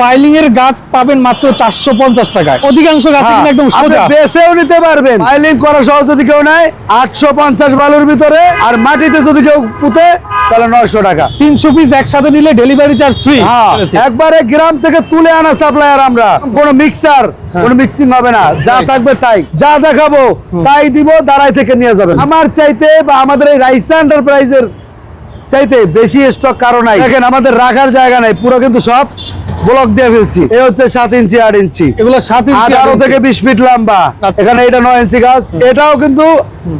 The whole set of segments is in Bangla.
পাইলিং এর গাছ পাবেন মাত্র চারশো পঞ্চাশ টাকায়। অধিকাংশ গাছ হ্যাঁ, একদম সোজা। বেছেও নিতে পারবেন। ফাইলিং করা সহজ যদি কেউ নেয় আটশো পঞ্চাশ বালুর ভিতরে আর মাটিতে যদি কেউ পুঁতে তাহলে নয়শো টাকা। তিনশো পিস একসাথে নিলে ডেলিভারি চার্জ ফ্রি হ্যাঁ একবারে গ্রাম থেকে তুলে আনা সাপ্লায়ার আমরা। কোনো মিক্সার কোনো মিক্সিং হবে না। যা থাকবে তাই। যা দেখাবো তাই দিব দাঁড়াই থেকে নিয়ে যাবেন। আমার চাইতে বা আমাদের এই রাইসা এন্টারপ্রাইজের চাইতে বেশি স্টক কারও নাই। দেখেন আমাদের রাখার জায়গা নাই। পুরো কিন্তু সব ব্লক দিয়ে ফেলছি। এই হচ্ছে সাত ইঞ্চি আট ইঞ্চি। এগুলো সাত ইঞ্চি আঠারো থেকে বিশ ফিট লম্বা। আচ্ছা। এখানে এটা নয় ইঞ্চি গাছ। এটাও কিন্তু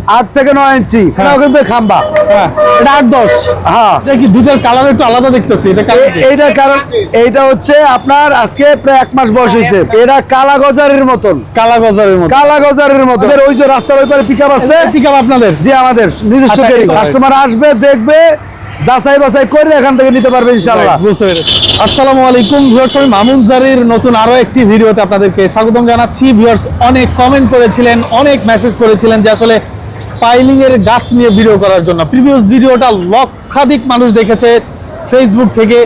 আট থেকে নয় ইঞ্চি। এটাও কিন্তু খাম্বা। হ্যাঁ, এটা আট দশ। হ্যাঁ। কি দুটার কালার একটু আলাদা দেখতেছি? এটা কালার এ- এইটা কারণ এইটা হচ্ছে আপনার আজকে প্রায় এক মাস বয়স হয়েছে। এটা কালা গজারের মতন। কালা গজারের মতো কালা গজারের মতন ওই যে রাস্তার ওই পারে পিক আছে? পিক আপ আপনাদের? যে আমাদের। নিজস্ব আচ্ছা, কাস্টমার আসবে দেখবে যাচাই বাছাই করে এখান থেকে নিতে পারবে ইনশাল্লাহ Right, বুঝতে পেরেছি। আসসালামু আলাইকুম ভিউয়ার্স আমি মামুন জারির নতুন আরও একটি ভিডিওতে আপনাদেরকে স্বাগতম জানাচ্ছি। ভিউয়ার্স অনেক কমেন্ট করেছিলেন অনেক মেসেজ করেছিলেন যে আসলে পাইলিং এর গাছ নিয়ে ভিডিও করার জন্য। প্রিভিয়াস ভিডিওটা লক্ষাধিক মানুষ দেখেছে ফেসবুক থেকে।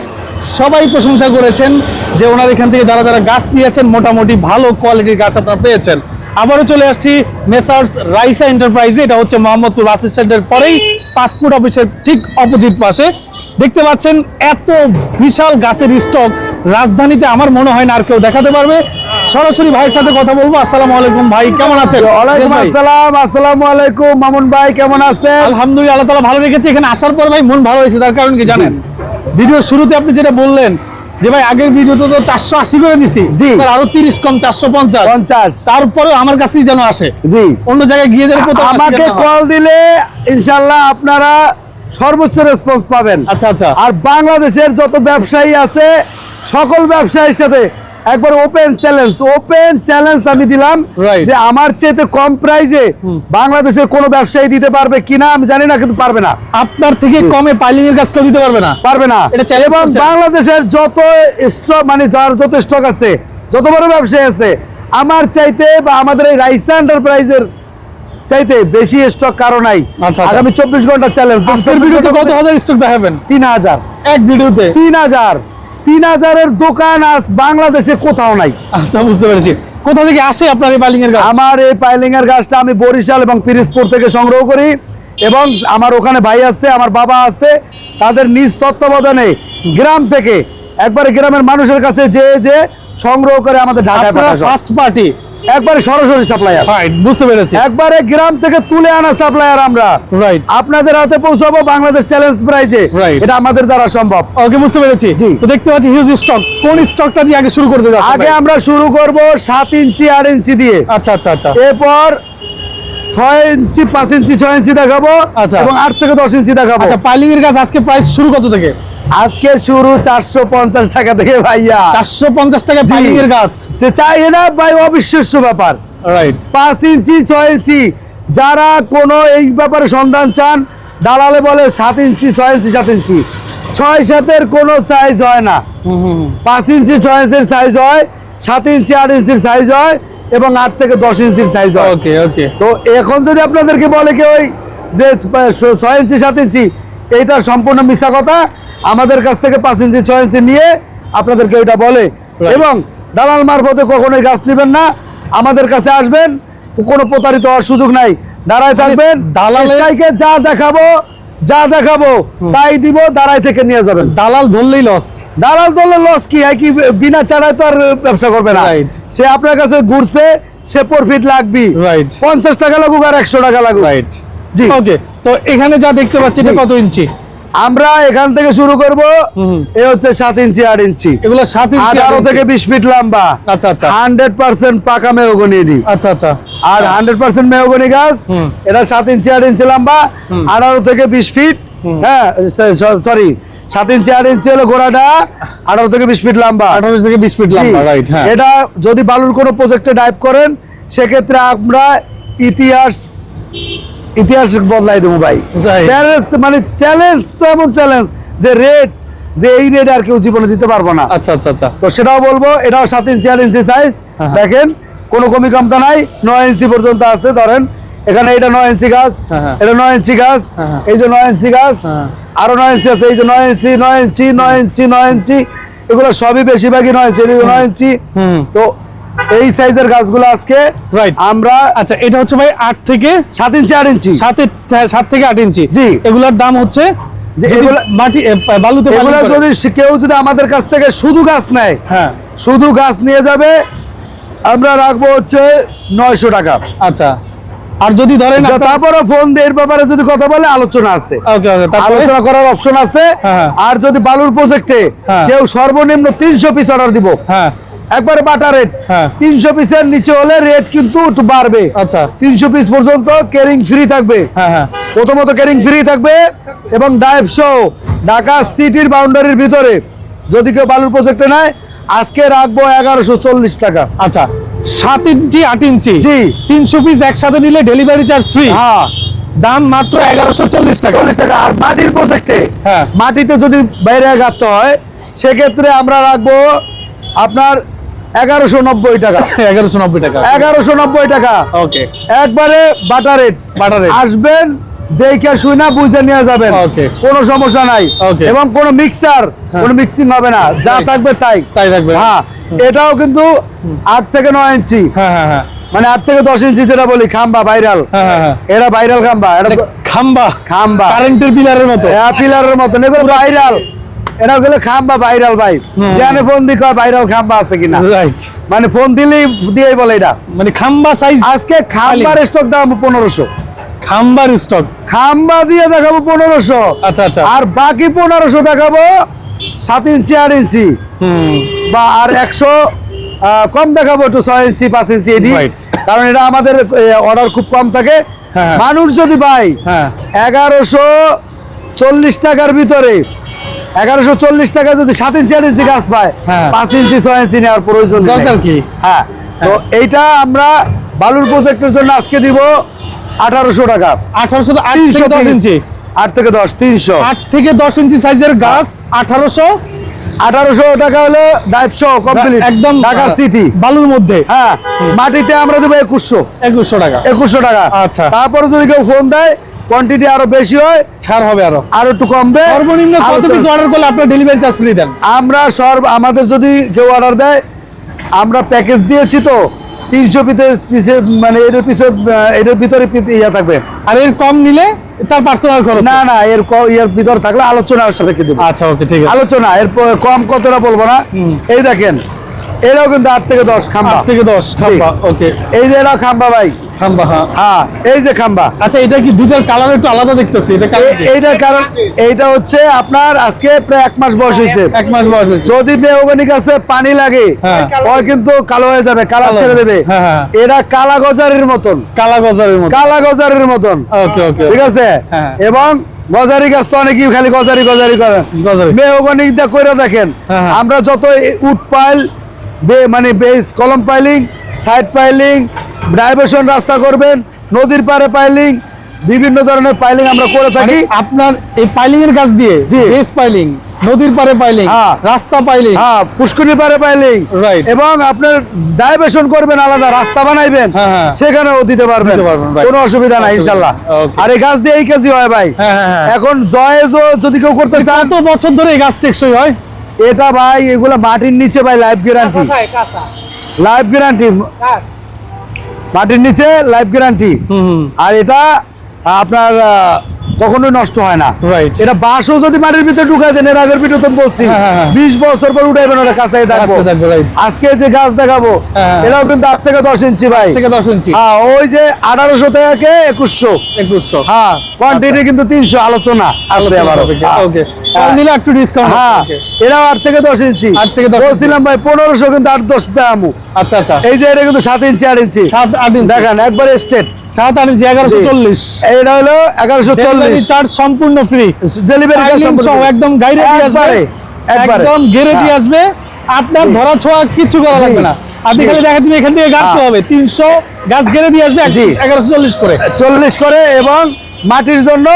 সবাই প্রশংসা করেছেন যে ওনার এখান থেকে যারা যারা গাছ দিয়েছেন মোটামুটি ভালো কোয়ালিটির গাছ আপনারা পেয়েছেন। আবারও চলে আসছি মেসার্স রাইসা এন্টারপ্রাইজে। এটা হচ্ছে মোহাম্মদপুর বাস স্ট্যান্ডের পরেই পাসপোর্ট অফিসের ঠিক অপোজিট পাশে। দেখতে পাচ্ছেন এত বিশাল গাছের স্টক রাজধানীতে আমার মনে হয় না আর কেউ দেখাতে পারবে। সরাসরি ভাইয়ের সাথে কথা বলব। আসসালামু আলাইকুম ভাই কেমন আছেন? ওয়ালাইকুম আসসালাম আসসালামু আলাইকুম। মামুন ভাই কেমন আছেন? আলহামদুলিল্লাহ আল্লাহ ভালো রেখেছে। এখানে আসার পর ভাই মন ভালো হয়েছে তার কারণ কি জানেন? ভিডিও শুরুতে আপনি যেটা বললেন যে ভাই আগের ভিডিওতে তো চারশো আশি করে দিছি জি। আরও তিরিশ কম চারশো পঞ্চাশ। পঞ্চাশ। তারপরে আমার কাছেই যেন আসে। জি। অন্য জায়গায় গিয়ে যেন আমাকে কল দিলে ইনশাল্লাহ আপনারা সর্বোচ্চ রেসপন্স পাবেন। আচ্ছা আচ্ছা। আর বাংলাদেশের যত ব্যবসায়ী আছে সকল ব্যবসায়ীর সাথে একবার ওপেন চ্যালেঞ্জ ওপেন চ্যালেঞ্জ আমি দিলাম যে আমার চেয়ে কম প্রাইজে বাংলাদেশের কোনো ব্যবসায়ী দিতে পারবে কিনা আমি জানি না কিন্তু পারবে না। আপনার থেকে কমে পাইলিং এর কেউ দিতে পারবে না। পারবে না। এবং বাংলাদেশের যত স্টক মানে যার যত স্টক আছে যত বড় ব্যবসায়ী আছে আমার চাইতে বা আমাদের এই রাইসা এন্টারপ্রাইজের চাইতে বেশি স্টক কারও নাই। আচ্ছা, আচ্ছা। আগামী চব্বিশ ঘণ্টা চ্যালেঞ্জ ভিডিওতে কত হাজার স্টক দেখাবেন? তিন হাজার। এক ভিডিওতে তিন হাজার। তিন হাজারের দোকান আজ বাংলাদেশে কোথাও নাই। আচ্ছা বুঝতে পেরেছি। কোথা থেকে আসে আপনার এই পাইলিং এর গাছ? আমার এই পাইলিং এর গাছটা আমি বরিশাল এবং পিরিজপুর থেকে সংগ্রহ করি এবং আমার ওখানে ভাই আছে আমার বাবা আছে তাদের নিজ তত্ত্বাবধানে গ্রাম থেকে একবারে গ্রামের মানুষের কাছে যে যে সংগ্রহ করে আমাদের ঢাকায় ফার্স্ট পার্টি একবারে সরাসরি সাপ্লায়ার বুঝতে পেরেছি। একবারে গ্রাম থেকে তুলে আনা সাপ্লায়ার আমরা। রাইট আপনাদের হাতে পৌঁছাবো বাংলাদেশ চ্যালেঞ্জ প্রাইজে. এটা আমাদের দ্বারা সম্ভব। ওকে বুঝতে পেরেছি। জি। তো দেখতে পাচ্ছি হিউজ স্টক কোন স্টকটা দিয়ে আগে শুরু করতে যাচ্ছেন আগে আমরা শুরু করব সাত ইঞ্চি আট ইঞ্চি দিয়ে। আচ্ছা আচ্ছা আচ্ছা। এরপর ছয় ইঞ্চি পাঁচ ইঞ্চি ছয় ইঞ্চি দেখাবো আচ্ছা। এবং আট থেকে দশ ইঞ্চি দেখাবো। আচ্ছা পাইলিং এর গাছ আজকে প্রাইস শুরু কত থেকে? আজকে শুরু চারশো পঞ্চাশ টাকা থেকে ভাইয়া। চারশো পঞ্চাশ টাকা। এর গাছ। যে চাই না ভাই অবিশ্বাস্য ব্যাপার। রাইট পাঁচ ইঞ্চি ছয় ইঞ্চি। যারা কোনো এই ব্যাপারে সন্ধান চান দালালে বলে সাত ইঞ্চি ছয় ইঞ্চি সাত ইঞ্চি। ছয় সাতের কোনো সাইজ হয় না। পাঁচ ইঞ্চি ছয় ইঞ্চির সাইজ হয় সাত ইঞ্চি আট ইঞ্চির সাইজ হয় এবং আট থেকে দশ ইঞ্চির সাইজ হয়। ওকে ওকে তো এখন যদি আপনাদেরকে বলে কি ওই যে ছয় ইঞ্চি সাত ইঞ্চি এইটা সম্পূর্ণ মিথ্যা কথা আমাদের কাছ থেকে পাঁচ ইঞ্চি ছয় ইঞ্চি নিয়ে আপনাদেরকে ওইটা বলে। এবং দালাল মারফতে কখনোই গাছ নেবেন না। আমাদের কাছে আসবেন কোনো প্রতারিত হওয়ার সুযোগ নাই। দাঁড়ায় থাকবেন দালালের- স্কাইকে যা দেখাবো যা দেখাবো তাই দিব দাঁড়ায় থেকে নিয়ে যাবেন। দালাল ধরলেই লস দালাল ধরলে লস কি? হয় কি বিনা চাড়ায় তো আর ব্যবসা করবে না। সে আপনার কাছে ঘুরছে সে প্রফিট লাগবি। রাইট পঞ্চাশ টাকা লাগুক আর একশো টাকা লাগুক। রাইট জি। ওকে তো এখানে যা দেখতে পাচ্ছি এটা কত ইঞ্চি? আমরা এখান থেকে শুরু করব। এ হচ্ছে সাত ইঞ্চি আট ইঞ্চি। এগুলো সাত ইঞ্চি আঠারো থেকে বিশ ফিট লম্বা। আচ্ছা আচ্ছা। হান্ড্রেড পার্সেন্ট পাকা মেহগনি আচ্ছা আচ্ছা। আর হান্ড্রেড পার্সেন্ট মেহগনি গাছ এটা সাত ইঞ্চি আট ইঞ্চি লম্বা। আঠারো থেকে বিশ ফিট। হ্যাঁ সরি সাত ইঞ্চি আট ইঞ্চি হলো ঘোড়াটা আঠারো থেকে বিশ ফিট লম্বা। আঠারো থেকে বিশ ফিট লম্বা রাইট হ্যাঁ। এটা যদি বালুর কোনো প্রজেক্টে ডাইভ করেন সেক্ষেত্রে আমরা ইতিহাস ইতিহাস বদলাই দেবো ভাই. Challenge মানে চ্যালেঞ্জ তো এমন চ্যালেঞ্জ যে রেট যে এই রেট আর কেউ জীবনে দিতে পারব না আচ্ছা আচ্ছা আচ্ছা তো সেটাও বলব এটাও সাত ইঞ্চি আট ইঞ্চি সাইজ হ্যাঁ। দেখেন কোনো কমি কমতা নাই নয় ইঞ্চি পর্যন্ত আছে ধরেন এখানে এটা নয় ইঞ্চি গাছ হ্যাঁ, হ্যাঁ। এটা নয় ইঞ্চি গাছ হ্যাঁ, হ্যাঁ। এই যে নয় ইঞ্চি গাছ হ্যাঁ। আরও নয় ইঞ্চি আছে এই যে নয় ইঞ্চি নয় ইঞ্চি নয় ইঞ্চি নয় ইঞ্চি এগুলো সবই বেশিরভাগই নয় ইঞ্চি নয় ইঞ্চি হুম তো এই সাইজের গাছগুলো আজকে Right. আমরা আচ্ছা এটা হচ্ছে ভাই আট থেকে সাত ইঞ্চি আট ইঞ্চি। সাতে সাত থেকে আট ইঞ্চি। জি। এগুলোর দাম হচ্ছে যে যদি এগুলা- মাটি বালুতে এগুলো যদি কেউ যদি আমাদের কাছ থেকে শুধু গাছ নেয় হ্যাঁ। শুধু গাছ নিয়ে যাবে আমরা রাখব হচ্ছে নয়শো টাকা। আচ্ছা। আর যদি ধরেন তারপরে ফোন দিয়ে এর ব্যাপারে যদি কথা বলে আলোচনা আছে। আলোচনা করার অপশন আছে। হ্যাঁ। আর যদি বালুর প্রজেক্টে হ্যাঁ। কেউ সর্বনিম্ন তিনশো পিস অর্ডার দিব হ্যাঁ। একবারে বাটা রেট হ্যাঁ। তিনশো পিসের নিচে হলে রেট কিন্তু একটু বাড়বে। আচ্ছা। তিনশো পিস পর্যন্ত কেরিং ফ্রি থাকবে। হ্যাঁ হ্যাঁ। প্রথমত ক্যারিং ফ্রি থাকবে এবং ডাইভ শো ঢাকা সিটির বাউন্ডারির ভিতরে। যদি কেউ বালুর প্রজেক্টে নেয় আজকে রাখব এগারোশো চল্লিশ টাকা। আচ্ছা সাত ইঞ্চি আট ইঞ্চি? জি। তিনশো পিস একসাথে নিলে ডেলিভারি চার্জ ফ্রি হ্যাঁ। দাম মাত্র এগারোশো চল্লিশ টাকা। চল্লিশ টাকা। আর মাটির প্রজেক্টে হ্যাঁ। মাটিতে যদি বাইরে গাঁথতে হয় সেক্ষেত্রে আমরা রাখব আপনার এগারোশো নব্বই টাকা। এগারোশো নব্বই টাকা। এগারোশো নব্বই টাকা। ওকে একবারে রেট। আসবেন দেখে শুই না বুঝে নিয়ে যাবেন। কোনো সমস্যা নাই। এবং কোনো মিক্সার কোনো মিক্সিং হবে না। যা থাকবে তাই। তাই থাকবে। হ্যাঁ। এটাও কিন্তু আট থেকে নয় ইঞ্চি। হ্যাঁ হ্যাঁ হ্যাঁ। মানে আট থেকে দশ ইঞ্চি যেটা বলি খাম্বা ভাইরাল এরা ভাইরাল খাম্বা। এটা খাম্বা। খাম্বা। কারেন্টের পিলারের মতো। হ্যাঁ পিলারের মতো এগুলো ভাইরাল এটা গেলে খাম্বা ভাইরাল ভাই। হুম। জানে ফোন দি কয় ভাইরাল খাম্বা আছে কিনা? রাইট মানে ফোন দিলেই দিয়েই বলে এটা মানে খাম্বা সাইজ আজকে খাম্বার স্টক দাম পনেরোশো। খাম্বার স্টক খাম্বা দিয়ে দেখাবো পনেরোশো। আচ্ছা আচ্ছা। আর বাকি পনেরোশো দেখাবো সাত ইঞ্চি আট ইঞ্চি। হুম। বা আর একশো কম দেখাবো একটু ছয় ইঞ্চি পাঁচ ইঞ্চি এডি. কারণ এটা আমাদের অর্ডার খুব কম থাকে। হ্যাঁ। মানুষ যদি পাই হ্যাঁ। এগারোশো চল্লিশ টাকার ভিতরে এগারোশো চল্লিশ টাকা যদি সাত ইঞ্চি আট ইঞ্চি গাছ পায় হ্যাঁ। পাঁচ ইঞ্চি ছয় ইঞ্চি নেওয়ার প্রয়োজন দরকার কি? হ্যাঁ তো এইটা আমরা বালুর প্রজেক্টের জন্য আজকে দিব আঠারোশো টাকা। আঠারোশো তিনশো থেকে দশ ইঞ্চি। আট থেকে দশ তিনশো। আট থেকে দশ ইঞ্চি সাইজের গাছ আঠারোশো। আঠারোশো টাকা হলো ডাইভ শো কমপ্লিট একদম ঢাকা সিটি বালুর মধ্যে। হ্যাঁ মাটিতে আমরা দেবো একুশশো। একুশশো টাকা। একুশশো টাকা। আচ্ছা। তারপরে যদি কেউ ফোন দেয় কোয়ান্টিটি আরও বেশি হয় ছাড় হবে আরও। আরও একটু কমবে। সর্বনিম্ন কত পিস অর্ডার করলে আপনার ডেলিভারি চার্জ ফ্রি দেন? আমরা সর্ব আমাদের যদি কেউ অর্ডার দেয় আমরা প্যাকেজ দিয়েছি তো তিনশো পিসের পিসে মানে এটার পিছনে এটার ভিতরে ইয়া থাকবে। আর এর কম নিলে তার পার্সোনাল খরচ না না এর এর ভিতর থাকলে আলোচনা সাপেক্ষে দেবো। আচ্ছা ওকে ঠিক আছে। আলোচনা এর কম কতটা বলব না? এই দেখেন এরাও কিন্তু আট থেকে দশ খাম্বা। আট থেকে দশ খাম্বা ওকে। এই যে এরাও খাম্বা ভাই। খাম্বা হ্যাঁ। হ্যাঁ এই যে খাম্বা। আচ্ছা এটা কি দুটার কালার একটু আলাদা দেখতেছি? এটা কালার কারণ এইটা হচ্ছে আপনার আজকে প্রায় এক মাস বয়স হয়েছে। এক মাস বয়স হয়েছে। যদি বেওগানিক আছে পানি লাগে হ্যাঁ। ওর কিন্তু কালো হয়ে যাবে কালার ছেড়ে দেবে। হ্যাঁ, হ্যাঁ। কালা গজারির মতন। কালা গজারের কালা গজারির মতন। ওকে ওকে ঠিক আছে? হ্যাঁ। এবং গজারি গাছ তো অনেকেই খালি গজারি গজারি করে গজারি। বেওগানিক করে দেখেন হ্যাঁ, হ্যাঁ। আমরা যত উড পাইল বে- মানে বেস কলম পাইলিং সাইড পাইলিং ডাইভার্সন রাস্তা করবেন নদীর পাড়ে পাইলিং বিভিন্ন ধরনের পাইলিং আমরা করে মানে থাকি আপনার এই পাইলিং এর কাজ দিয়ে। বেস পাইলিং নদীর পারে পাইলিং হ্যাঁ। রাস্তা পাইলিং হ্যাঁ পুষ্করির পারে পাইলিং. এবং আপনার ডাইভার্সন করবেন আলাদা রাস্তা বানাইবেন হ্যাঁ, হ্যাঁ। সেখানেও দিতে পারবেন. কোনো অসুবিধা নাই ইনশাল্লাহ। আর এই গাছ দিয়ে এই কাজই হয় ভাই। হ্যাঁ হ্যাঁ হ্যাঁ। এখন জয়েজও যদি কেউ করতে চান কত বছর ধরে এই গাছ টেকসই হয়? এটা ভাই এগুলা মাটির নিচে ভাই লাইফ গ্যারান্টি লাইফ গ্যারান্টি মাটির নিচে লাইফ গ্যারান্টি আর এটা আপনার কখনোই নষ্ট হয় না। এটা বাঁশও যদি মাটির ভিতরে ঢুকাই দেন এর আগের ভিডিওতে বলছি হ্যাঁ, হ্যাঁ, হ্যাঁ। বিশ বছর পর উঠাইবেন ওটা কাছে. আজকে যে গাছ দেখাবো। এটাও কিন্তু আট থেকে দশ ইঞ্চি ভাই। থেকে দশ ইঞ্চি। হ্যাঁ ওই যে আঠারোশো থেকে একুশশো। একুশশো। হ্যাঁ কোয়ান্টিটি কিন্তু তিনশো আলোচনা। আছে আবার ওকে কল নিলে একটু ডিসকাউন্ট হ্যাঁ। এটাও আট থেকে দশ ইঞ্চি। আট থেকে দশ বলছিলাম ভাই পনেরোশো কিন্তু আট দশ দামু আচ্ছা আচ্ছা। এই যে এটা কিন্তু সাত ইঞ্চি আট ইঞ্চি। সাত আট ইঞ্চি। দেখেন একবারে স্টেট সাত আট ইঞ্চি এগারোশো চল্লিশ। এটা হলো এগারোশো চল্লিশ। চার্জ সম্পূর্ণ ফ্রি ডেলিভারি একদম গাড়ি আসবে। একবারে, একবারে। একদম গ্যারেন্টি হ্যাঁ। আসবে। আপনার ধরা ছোঁয়া কিছু করা লাগবে না। আপনি। খালি দেখা দিন এখান থেকে গাছতে হ্যাঁ। হবে। তিনশো গাছ গেড়ে দিয়ে আসবে এগারোশো চল্লিশ করে। চল্লিশ করে এবং মাটির জন্য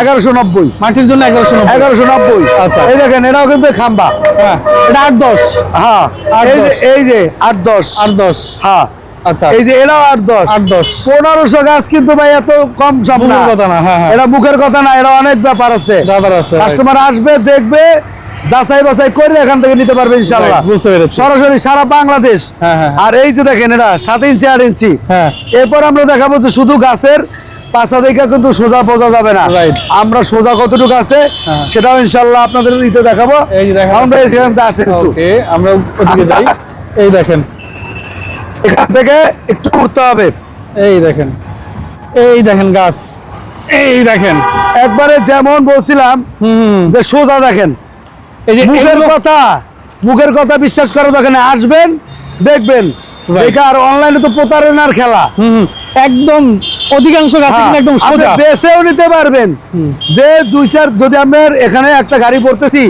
এগারোশো নব্বই। মাটির জন্য এগারোশো এগারোশো নব্বই। আচ্ছা। এই দেখেন এটাও কিন্তু খাম্বা। হ্যাঁ এটা আট দশ। হ্যাঁ এই যে দশ। এই যে আট দশ। আট দশ। হ্যাঁ। আচ্ছা। এই যে এরাও আট দশ। আট দশ। পনেরোশো গাছ কিন্তু ভাই এত কম সব মুখের কথা না, হ্যাঁ, হ্যাঁ। এটা মুখের কথা না এটা অনেক ব্যাপার আছে। ব্যাপার আছে, কাস্টমার আসবে দেখবে যাচাই বাছাই করে এখান থেকে নিতে পারবে ইনশাল্লাহ বুঝতে পেরেছি। সরাসরি সারা বাংলাদেশ। হ্যাঁ, হ্যাঁ। আর এই যে দেখেন এটা সাত ইঞ্চি আট ইঞ্চি। হ্যাঁ। এরপর আমরা দেখাবো যে শুধু গাছের পাশা দেখে কিন্তু সোজা বোঝা যাবে না. আমরা সোজা কতটুকু আছে হ্যাঁ। সেটাও ইনশাল্লাহ আপনাদের ইতে দেখাবো। সেখান থেকে আমরা ওদিকে যাই। এই দেখেন। এখান থেকে একটু উঠতে হবে। এই দেখেন। এই দেখেন গাছ। এই দেখেন। একবারে যেমন বলছিলাম যে সোজা দেখেন। এই যে মুখের কথা মুখের কথা বিশ্বাস করে দেখেন আসবেন দেখবেন. আর অনলাইনে তো প্রতারণার খেলা। একদম অধিকাংশ গাছ হ্যাঁ, কিন্তু একদম সোজা। বেছেও নিতে পারবেন। যে দুই চার যদি আমরা এখানে একটা গাড়ি পড়তেছি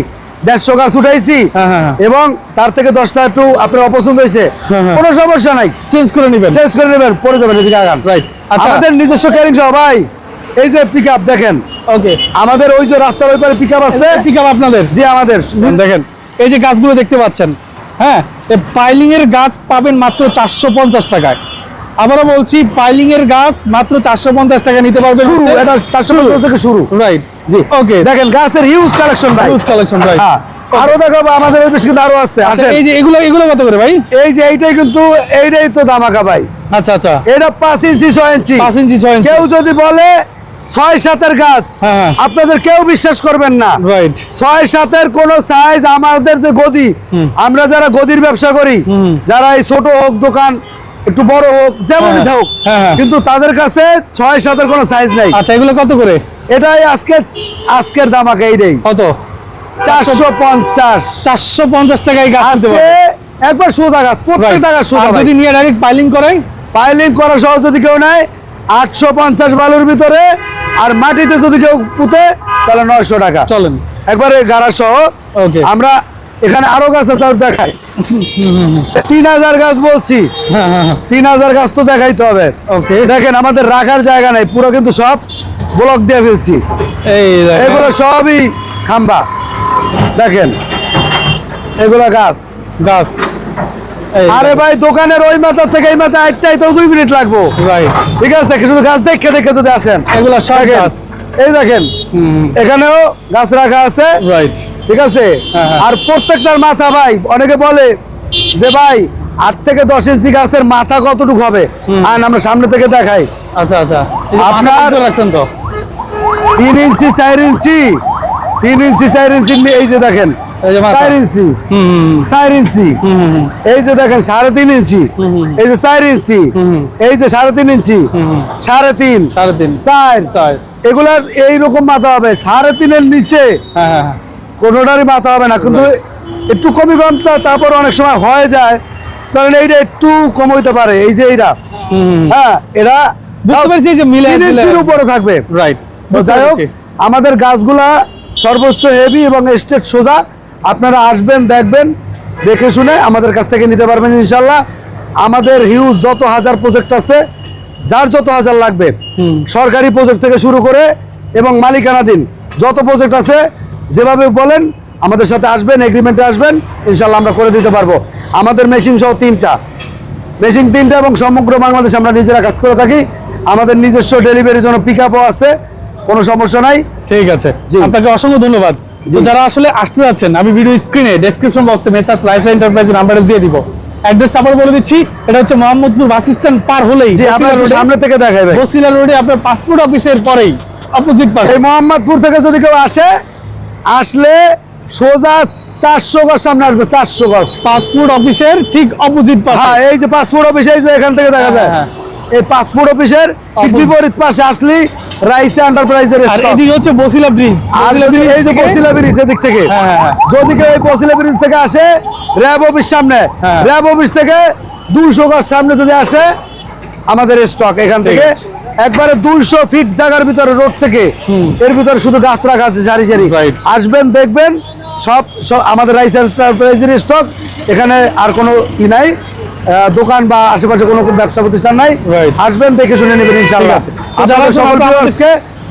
দেড়শো গাছ উঠাইছি হ্যাঁ, হ্যাঁ। এবং তার থেকে দশটা একটু আপনার অপছন্দ হয়েছে হ্যাঁ, হ্যাঁ। কোনো সমস্যা নাই। চেঞ্জ করে নেবেন। চেঞ্জ করে নেবেন পরে যাবেন এদিকে আগান। রাইট আচ্ছা। আমাদের নিজস্ব ক্যারিং সহ ভাই। এই যে পিক দেখেন। ওকে আমাদের ওই যে রাস্তার ওই পারে পিক আছে। পিক আপ আপনাদের? জি আমাদের। দেখেন। এই যে গাছগুলো দেখতে পাচ্ছেন হ্যাঁ? পাইলিং এর গাছ পাবেন মাত্র চারশো পঞ্চাশ টাকায়। আবারও বলছি পাইলিং এর গাছ মাত্র চারশো পঞ্চাশ টাকা নিতে পারবেন। শুরু। এটা চারশো থেকে শুরু। রাইট জি। ওকে দেখেন গাছের huge collection huge collection right আরও দেখাবো আমাদের বেশ কিন্তু আরও আছে। আচ্ছা এই যে এগুলো এগুলো কত করে ভাই? এই যে এইটাই কিন্তু এইটাই তো দামাকা ভাই। আচ্ছা আচ্ছা। এটা পাঁচ ইঞ্চি ছয় ইঞ্চি। পাঁচ ইঞ্চি ছয় ইঞ্চি। কেউ যদি বলে ছয় সাতের গাছ হ্যাঁ, হ্যাঁ। আপনাদের কেউ বিশ্বাস করবেন না। রাইট ছয় সাতের কোন সাইজ আমাদের যে গদি আমরা যারা গদির ব্যবসা করি যারা এই ছোট হোক দোকান একটু বড় হোক যেমনই হ্যাঁ, হোক হ্যাঁ, হ্যাঁ। কিন্তু তাদের কাছে ছয় সাতের কোনো সাইজ নাই। আচ্ছা এগুলো কত করে? এটাই আজকে আজকের দামাকে এইটাই কত? চারশো পঞ্চাশ। চারশো পঞ্চাশ টাকায় গাছ নিতে আজকে পারবে। একবার সোজা গাছ প্রত্যেকটা গাছ সোজা যদি নিয়ে ডাইরেক্ট পাইলিং করাই? পাইলিং করা সহ যদি কেউ নেয় আটশো পঞ্চাশ বালুর ভিতরে আর মাটিতে যদি কেউ পুঁতে তাহলে নয়শো টাকা। চলেন। একবারে গাড়া সহ। ওকে আমরা এখানে আরও গাছ আছে আর দেখাই। তিন হাজার গাছ বলছি। হ্যাঁ হ্যাঁ হ্যাঁ। তিন হাজার গাছ তো দেখাইতে হবে। দেখেন আমাদের রাখার জায়গা নাই পুরো কিন্তু সব ব্লক দিয়ে ফেলছি। এগুলো সবই খাম্বা। দেখেন এগুলো গাছ। গাছ। আরে ভাই দোকানের ওই মাথা থেকে এই মাথা একটাই তো দুই মিনিট লাগবো। ঠিক আছে শুধু গাছ দেখে দেখে যদি আসেন। এগুলো সব গাছ। এই দেখেন এখানেও গাছ রাখা আছে। রাইট ঠিক আছে? হ্যাঁ, হ্যাঁ। আর প্রত্যেকটার মাথা ভাই অনেকে বলে যে ভাই আট থেকে দশ ইঞ্চি গাছের মাথা কতটুকু হবে? আর আমরা সামনে থেকে দেখাই। আচ্ছা আচ্ছা। আপনার- আপনার রাখছেন তো? তিন ইঞ্চি চার ইঞ্চি। তিন ইঞ্চি চার ইঞ্চি এই যে দেখেন এই যে চার ইঞ্চি। চার ইঞ্চি। এই যে দেখেন সাড়ে তিন ইঞ্চি। এই যে চার ইঞ্চি। হুম। এই যে সাড়ে তিন ইঞ্চি। সাড়ে তিন। সাড়ে তিন। চার। এগুলার এইরকম মাথা হবে। সাড়ে তিনের নিচে হ্যাঁ হ্যাঁ হ্যাঁ। কোনোটারই মাথা হবে না। কিন্তু একটু কমই কম তারপর অনেক সময় হয়ে যায়। কারণ এইটা একটু কম হইতে পারে। এই যে এইটা। হ্যাঁ এরা উপরে থাকবে। রাইট যাই হোক আমাদের গাছগুলা সর্বোচ্চ হেভি এবং স্টেট সোজা। আপনারা আসবেন দেখবেন দেখে শুনে আমাদের কাছ থেকে নিতে পারবেন ইনশাল্লাহ আমাদের হিউজ যত হাজার প্রজেক্ট আছে যার যত হাজার লাগবে। সরকারি প্রজেক্ট থেকে শুরু করে এবং মালিকানাধীন যত প্রজেক্ট আছে যেভাবে বলেন আমাদের সাথে আসবেন এগ্রিমেন্টে আসবেন ইনশাল্লাহ আমরা করে দিতে পারব। আমাদের মেশিন সহ তিনটা। মেশিন তিনটা এবং সমগ্র বাংলাদেশ আমরা নিজেরা কাজ করে থাকি। আমাদের নিজস্ব ডেলিভারির জন্য পিক আপও আছে কোনো সমস্যা নাই। ঠিক আছে। আপনাকে অসংখ্য ধন্যবাদ। যারা আসলে আসতে যাচ্ছেন আমি ভিডিও স্ক্রিনে ডেসক্রিপশন বক্সে মেসার্স রাইসা এন্টারপ্রাইজের নাম্বারে দিয়ে দিব। অ্যাড্রেসটা আবার বলে দিচ্ছি এটা হচ্ছে মোহাম্মদপুর বাস স্ট্যান্ড পার হলেই যে আপনার সামনে থেকে দেখাই ভাই। বসিলা রোডে আপনার পাসপোর্ট অফিসের পরেই অপোজিট পাশে। এই মোহাম্মদপুর থেকে যদি কেউ আসে আসলে সোজা চারশো গজ সামনে আসবে চারশো গজ। পাসপোর্ট অফিসের ঠিক অপোজিট পাশে। হ্যাঁ এই যে পাসপোর্ট অফিস এই যে এখান থেকে দেখা যায়। হ্যাঁ, এই পাসপোর্ট অফিসের। বিপরীত পাশে আসলি রাইসা এন্টারপ্রাইজের আর এদিকে হচ্ছে বসিলা ব্রিজ আর এই যে বসিলা ব্রিজ এদিক থেকে হ্যাঁ, হ্যাঁ, হ্যাঁ। যদি কেউ এই বসিলা ব্রিজ থেকে আসে র্যাব অফিস সামনে। র্যাব অফিস থেকে দুইশো গজ সামনে যদি আসে আমাদের স্টক এখান থেকে। একবারে দুইশো ফিট জায়গার ভিতরে রোড থেকে। এর ভিতরে শুধু গাছ রাখা আছে সারি সারি. আসবেন দেখবেন সব সব আমাদের রাইস এন্টারপ্রাইজের স্টক এখানে আর কোনো ই নাই। দোকান বা আশেপাশে কোনো ব্যবসা প্রতিষ্ঠান নাই. আসবেন দেখে শুনে নেবেন সকল আপনারা-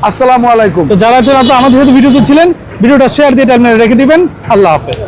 আসসালামু আলাইকুম। তো যারা আমাদের ভিডিওতে ছিলেন ভিডিওটা শেয়ার দিয়ে আপনারা রেখে দিবেন। আল্লাহ হাফেজ।